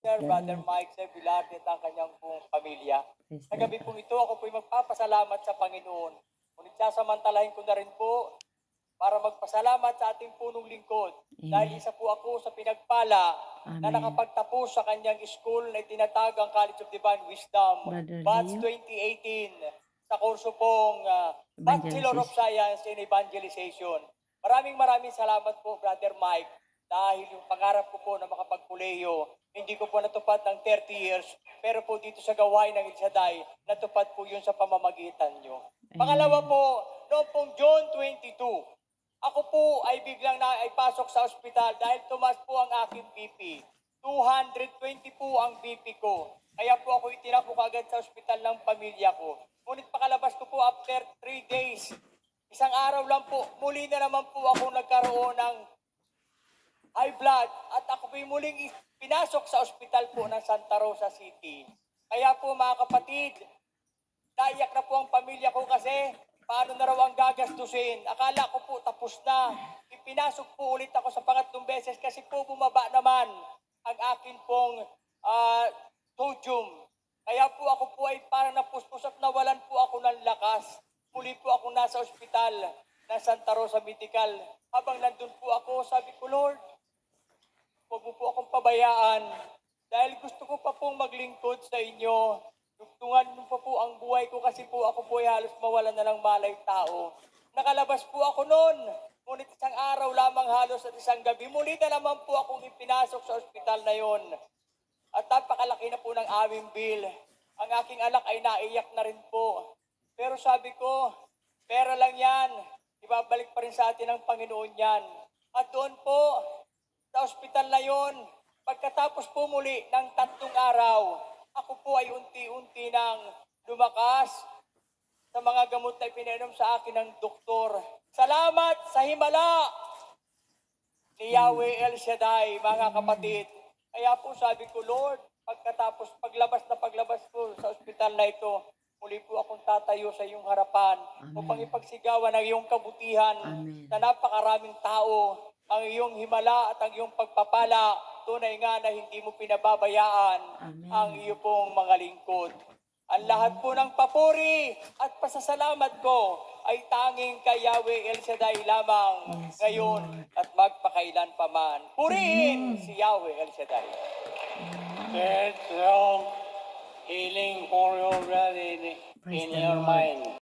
Sir, Brother Mike, Sir Vilarte at ang kanyang pong pamilya. Sa gabi pong ito, ako po'y magpapasalamat sa Panginoon. Ngunit sasamantalahin ko na rin po para magpasalamat sa ating punong lingkod. Amen. Dahil isa po ako sa pinagpala na Amen. nakapagtapos sa kanyang school na itinatag ang College of Divine Wisdom, Brother batch Leo. 2018, sa kurso pong ah, Bachelor of. Science in Evangelization. Maraming maraming salamat po, Brother Mike, dahil yung pangarap ko po na makapagpuleyo, hindi ko po natupad ng 30 years, pero po dito sa gawain ng Ilsaday, natupad po yun sa pamamagitan nyo. Pangalawa po, noong pong June 22, ako po ay biglang na ay pasok sa ospital dahil tumas po ang aking BP. 220 po ang BP ko. Kaya po ako itinapok agad sa ospital ng pamilya ko. Ngunit pakalabas ko po after 3 days, isang araw lang po, muli na naman po ako nagkaroon ng high blood at ako po'y muling pinasok sa ospital po ng Santa Rosa City. Kaya po mga kapatid, naiyak na po ang pamilya ko kasi paano na raw ang gagastusin. Akala ko po tapos na. Ipinasok po ulit ako sa pangatlong beses kasi po bumaba naman ang akin pong ah, sodium. Kaya po ako po ay parang napuspos at nawalan po ako ng lakas. Muli po ako nasa ospital ng Santa Rosa Medical. Habang nandun po ako, sabi ko, Lord, huwag mo po akong pabayaan dahil gusto ko pa pong maglingkod sa inyo. Tugtungan mo pa po ang buhay ko kasi po ako po ay halos mawalan na ng malay tao. Nakalabas po ako noon. Ngunit isang araw lamang halos at isang gabi, muli na naman po akong ipinasok sa ospital na yon. At napakalaki na po ng aming bill. Ang aking anak ay naiyak na rin po. Pero sabi ko, pera lang yan. Ibabalik pa rin sa atin ng Panginoon yan. At doon po, ospital na yon, pagkatapos po muli ng tatlong araw, ako po ay unti-unti nang lumakas sa mga gamot na ipinainom sa akin ng doktor. Salamat sa himala ni Yahweh El Shaddai, mga kapatid. Kaya po sabi ko, Lord, pagkatapos, paglabas na paglabas ko sa ospital na ito, muli po akong tatayo sa iyong harapan upang ipagsigawan ang iyong kabutihan Amen. na napakaraming tao, ang iyong himala at ang iyong pagpapala, tunay nga na hindi mo pinababayaan Amen. ang iyo pong mga lingkod. Ang lahat po ng papuri at pasasalamat ko ay tanging kay Yahweh El Shaddai lamang Yes, ngayon Lord. at magpakailan pa man. Purihin si Yahweh El Shaddai. Get strong, healing for your body in your mind.